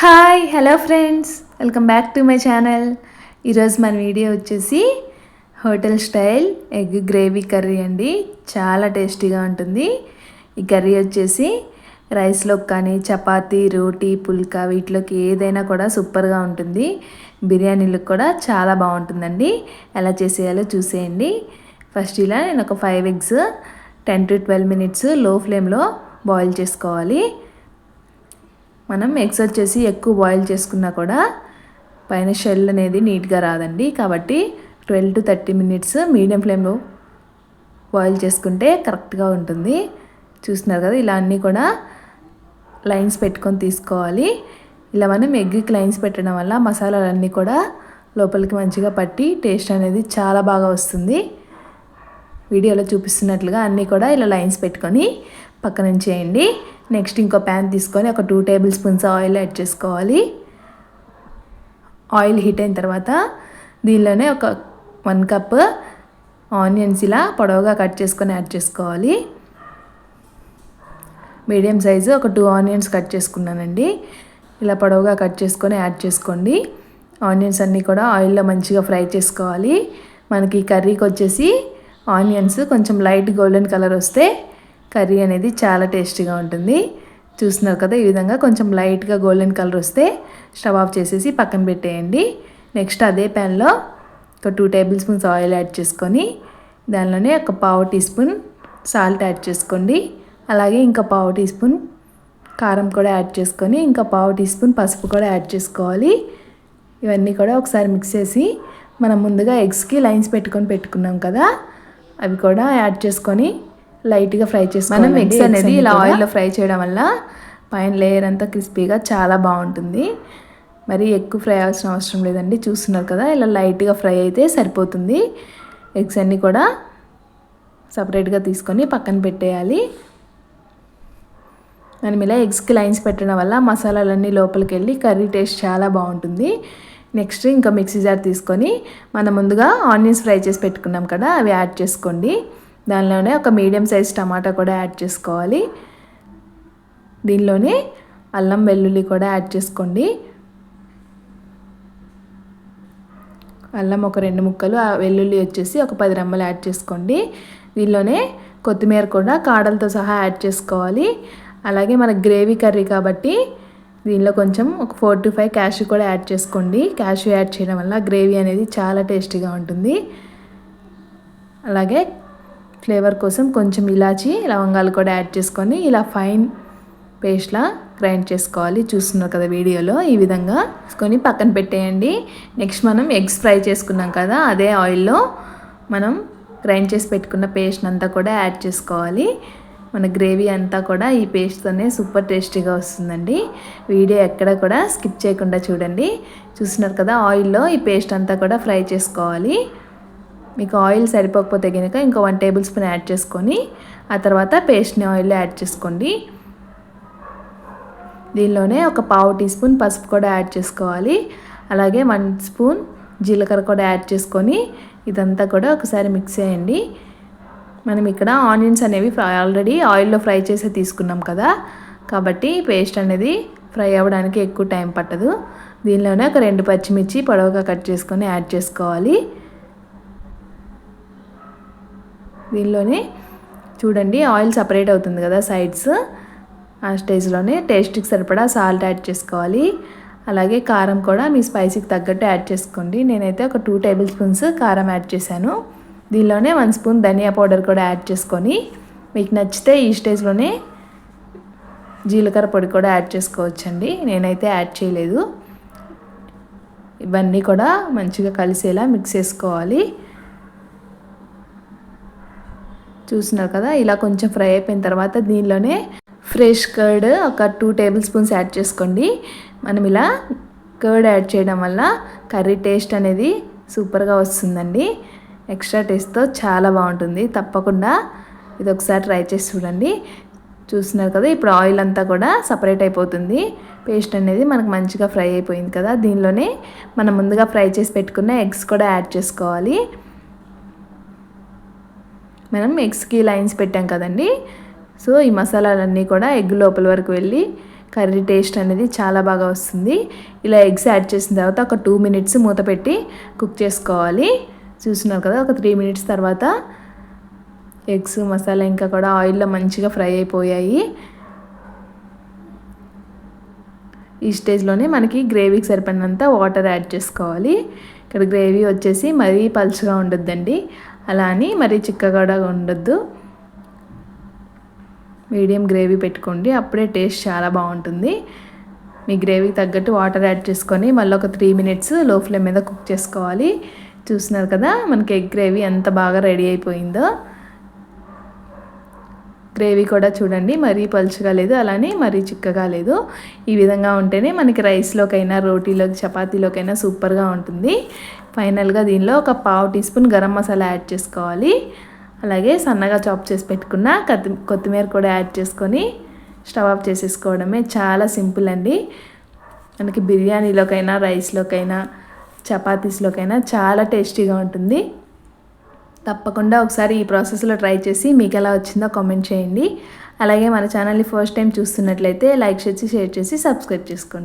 Hi hello friends welcome back to my channel ఈరోజు మన video వచ్చేసి hotel style egg gravy curry అండి. చాలా టేస్టీగా ఉంటుంది. ఈ కర్రీ వచ్చేసి రైస్లోకి కానీ చపాతీ రోటీ పుల్కా వీటిలోకి ఏదైనా కూడా సూపర్గా ఉంటుంది. బిర్యానీలకు కూడా చాలా బాగుంటుందండి. ఎలా చేసేయాలో చూసేయండి. ఫస్ట్ ఇలా నేను ఒక five eggs ten to twelve మినిట్స్లో ఫ్లేమ్లో బాయిల్ చేసుకోవాలి. మనం ఎక్సర్ చేసి ఎక్కువ బాయిల్ చేసుకున్నా కూడా పైన షెల్ అనేది నీట్గా రాదండి. కాబట్టి twelve to thirty minutes medium ఫ్లేమ్లో బాయిల్ చేసుకుంటే కరెక్ట్గా ఉంటుంది. చూస్తున్నారు కదా ఇలా అన్నీ కూడా లైన్స్ పెట్టుకొని తీసుకోవాలి. ఇలా మనం ఎగ్కి లైన్స్ పెట్టడం వల్ల మసాలాలన్నీ కూడా లోపలికి మంచిగా పట్టి టేస్ట్ అనేది చాలా బాగా వస్తుంది. వీడియోలో చూపిస్తున్నట్లుగా అన్నీ కూడా ఇలా లైన్స్ పెట్టుకొని పక్కన చేయండి నెక్స్ట్ ఇంకో ప్యాన్ తీసుకొని ఒక two tablespoons oil add చేసుకోవాలి. ఆయిల్ హీట్ అయిన తర్వాత దీనిలోనే ఒక వన్ కప్ ఆనియన్స్ ఇలా పొడవుగా కట్ చేసుకొని యాడ్ చేసుకోవాలి. మీడియం సైజు ఒక టూ ఆనియన్స్ కట్ చేసుకున్నానండి. ఇలా పొడవుగా కట్ చేసుకొని యాడ్ చేసుకోండి. ఆనియన్స్ అన్నీ కూడా ఆయిల్లో మంచిగా ఫ్రై చేసుకోవాలి. మనకి కర్రీకి వచ్చేసి ఆనియన్స్ కొంచెం లైట్ గోల్డెన్ కలర్ వస్తే కర్రీ అనేది చాలా టేస్టీగా ఉంటుంది. చూస్తున్నారు కదా ఈ విధంగా కొంచెం లైట్గా గోల్డెన్ కలర్ వస్తే స్టవ్ ఆఫ్ చేసేసి పక్కన పెట్టేయండి. నెక్స్ట్ అదే ప్యాన్లో ఒక two tablespoons oil add చేసుకొని దానిలోనే ఒక పావు టీ స్పూన్ సాల్ట్ యాడ్ చేసుకోండి. అలాగే ఇంకా పావు టీ స్పూన్ కారం కూడా యాడ్ చేసుకొని ఇంకా పావు టీ స్పూన్ పసుపు కూడా యాడ్ చేసుకోవాలి. ఇవన్నీ కూడా ఒకసారి మిక్స్ చేసి మనం ముందుగా ఎగ్స్కి లైన్స్ పెట్టుకొని పెట్టుకున్నాం కదా అవి కూడా యాడ్ చేసుకొని లైట్గా ఫ్రై చేసుకోవాలి. మనం ఎగ్స్ అనేది ఇలా ఆయిల్లో ఫ్రై చేయడం వల్ల పైన లేయర్ అంతా క్రిస్పీగా చాలా బాగుంటుంది. మరి ఎక్కువ ఫ్రై అవ్వాల్సిన అవసరం లేదండి. చూస్తున్నారు కదా ఇలా లైట్గా ఫ్రై అయితే సరిపోతుంది. ఎగ్స్ అన్నీ కూడా సపరేట్గా తీసుకొని పక్కన పెట్టేయాలి. మనం ఇలా ఎగ్స్కి లైన్స్ పెట్టడం వల్ల మసాలాలన్నీ లోపలికి వెళ్ళి కర్రీ టేస్ట్ చాలా బాగుంటుంది. నెక్స్ట్ ఇంకా మిక్సీ జార్ తీసుకొని మనం ముందుగా ఆనియన్స్ ఫ్రై చేసి పెట్టుకున్నాం కదా అవి యాడ్ చేసుకోండి. దానిలోనే ఒక మీడియం సైజ్ టమాటా కూడా యాడ్ చేసుకోవాలి. దీనిలోనే అల్లం వెల్లుల్లి కూడా యాడ్ చేసుకోండి. అల్లం ఒక రెండు ముక్కలు ఆ వెల్లుల్లి వచ్చేసి ఒక పది రెమ్మలు యాడ్ చేసుకోండి. దీనిలోనే కొత్తిమీర కూడా కాడలతో సహా యాడ్ చేసుకోవాలి. అలాగే మన గ్రేవీ కర్రీ కాబట్టి దీనిలో కొంచెం ఒక ఫోర్ టు ఫైవ్ క్యాషు కూడా యాడ్ చేసుకోండి. క్యాషు యాడ్ చేయడం వల్ల గ్రేవీ అనేది చాలా టేస్టీగా ఉంటుంది. అలాగే ఫ్లేవర్ కోసం కొంచెం ఇలాచి లవంగాలు కూడా యాడ్ చేసుకొని ఇలా ఫైన్ పేస్ట్లా గ్రైండ్ చేసుకోవాలి. చూస్తున్నారు కదా వీడియోలో ఈ విధంగా తీసుకొని పక్కన పెట్టేయండి. నెక్స్ట్ మనం ఎగ్స్ ఫ్రై చేసుకున్నాం కదా అదే ఆయిల్లో మనం గ్రైండ్ చేసి పెట్టుకున్న పేస్ట్ అంతా కూడా యాడ్ చేసుకోవాలి. మన గ్రేవీ అంతా కూడా ఈ పేస్ట్తోనే సూపర్ టేస్టీగా వస్తుందండి. వీడియో ఎక్కడ కూడా స్కిప్ చేయకుండా చూడండి. చూస్తున్నారు కదా ఆయిల్లో ఈ పేస్ట్ అంతా కూడా ఫ్రై చేసుకోవాలి. మీకు ఆయిల్ సరిపోకపోతే కనుక ఇంకో వన్ టేబుల్ స్పూన్ యాడ్ చేసుకొని ఆ తర్వాత పేస్ట్ని ఆయిల్లో యాడ్ చేసుకోండి. దీనిలోనే ఒక పావు టీ స్పూన్ పసుపు కూడా యాడ్ చేసుకోవాలి. అలాగే వన్ స్పూన్ జీలకర్ర కూడా యాడ్ చేసుకొని ఇదంతా కూడా ఒకసారి మిక్స్ చేయండి. మనం ఇక్కడ ఆనియన్స్ అనేవి ఆల్రెడీ ఆయిల్లో ఫ్రై చేసి తీసుకున్నాం కదా కాబట్టి పేస్ట్ అనేది ఫ్రై అవ్వడానికి ఎక్కువ టైం పట్టదు. దీనిలోనే ఒక రెండు పచ్చిమిర్చి పొడవుగా కట్ చేసుకొని యాడ్ చేసుకోవాలి. దీనిలోనే చూడండి ఆయిల్ సపరేట్ అవుతుంది కదా సైడ్స్ ఆ స్టేజ్లోనే టేస్ట్కి సరిపడా సాల్ట్ యాడ్ చేసుకోవాలి. అలాగే కారం కూడా మీ స్పైసీకి తగ్గట్టు యాడ్ చేసుకోండి. నేనైతే ఒక టూ టేబుల్ స్పూన్స్ కారం యాడ్ చేశాను. దీనిలోనే వన్ స్పూన్ ధనియా పౌడర్ కూడా యాడ్ చేసుకొని మీకు నచ్చితే ఈ స్టేజ్లోనే జీలకర్ర పొడి కూడా యాడ్ చేసుకోవచ్చండి. నేనైతే యాడ్ చేయలేదు. ఇవన్నీ కూడా మంచిగా కలిసేలా మిక్స్ చేసుకోవాలి. చూసినారు కదా ఇలా కొంచెం ఫ్రై అయిపోయిన తర్వాత దీనిలోనే ఫ్రెష్ కర్డ్ ఒక టూ టేబుల్ స్పూన్స్ యాడ్ చేసుకోండి. మనం ఇలా కర్డ్ యాడ్ చేయడం వల్ల కర్రీ టేస్ట్ అనేది సూపర్గా వస్తుందండి. ఎక్స్ట్రా టేస్ట్తో చాలా బాగుంటుంది. తప్పకుండా ఇది ఒకసారి ట్రై చేసి చూడండి. చూస్తున్నారు కదా ఇప్పుడు ఆయిల్ అంతా కూడా సపరేట్ అయిపోతుంది. పేస్ట్ అనేది మనకు మంచిగా ఫ్రై అయిపోయింది కదా దీనిలోనే మనం ముందుగా ఫ్రై చేసి పెట్టుకున్న ఎగ్స్ కూడా యాడ్ చేసుకోవాలి. మనం ఎగ్స్కి లైన్స్ పెట్టాం కదండి. సో ఈ మసాలాలన్నీ కూడా ఎగ్ లోపల వరకు వెళ్ళి కర్రీ టేస్ట్ అనేది చాలా బాగా వస్తుంది. ఇలా ఎగ్స్ యాడ్ చేసిన తర్వాత ఒక టూ మినిట్స్ మూత పెట్టి కుక్ చేసుకోవాలి. చూస్తున్నారు కదా ఒక త్రీ మినిట్స్ తర్వాత ఎగ్స్ మసాలా ఇంకా కూడా ఆయిల్లో మంచిగా ఫ్రై అయిపోయాయి. ఈ స్టేజ్లోనే మనకి గ్రేవీకి సరిపడినంత వాటర్ యాడ్ చేసుకోవాలి. ఇక్కడ గ్రేవీ వచ్చేసి మరీ పలుచగా ఉండొద్దండి. అలా అని మరీ చిక్కగా కూడా ఉండొద్దు. మీడియం గ్రేవీ పెట్టుకోండి అప్పుడే టేస్ట్ చాలా బాగుంటుంది. మీ గ్రేవీ తగ్గట్టు వాటర్ యాడ్ చేసుకొని మళ్ళీ ఒక త్రీ మినిట్స్లో ఫ్లేమ్ మీద కుక్ చేసుకోవాలి. చూస్తున్నారు కదా మనకి ఎగ్ గ్రేవీ ఎంత బాగా రెడీ అయిపోయిందో. గ్రేవీ కూడా చూడండి. మరీ పలుచగా లేదు అలానే మరీ చిక్కగా లేదు. ఈ విధంగా ఉంటేనే మనకి రైస్లోకైనా రోటీలోకి చపాతీలోకైనా సూపర్గా ఉంటుంది. ఫైనల్గా దీనిలో ఒక పావు teaspoon garam masala add చేసుకోవాలి. అలాగే సన్నగా చాప్ చేసి పెట్టుకున్న కొత్తి కొత్తిమీర కూడా యాడ్ చేసుకొని స్టవ్ ఆఫ్ చేసేసుకోవడమే చాలా సింపుల్ అండి. మనకి బిర్యానీలోకైనా రైస్లోకైనా చపాతీస్లోకైనా చాలా టేస్టీగా ఉంటుంది. తప్పకుండా ఒకసారి ఈ ప్రాసెస్లో ట్రై చేసి మీకు ఎలా వచ్చిందో కామెంట్ చేయండి. అలాగే మన ఛానల్ని ఫస్ట్ టైం చూస్తున్నట్లయితే లైక్ చేసి షేర్ చేసి సబ్స్క్రైబ్ చేసుకోండి.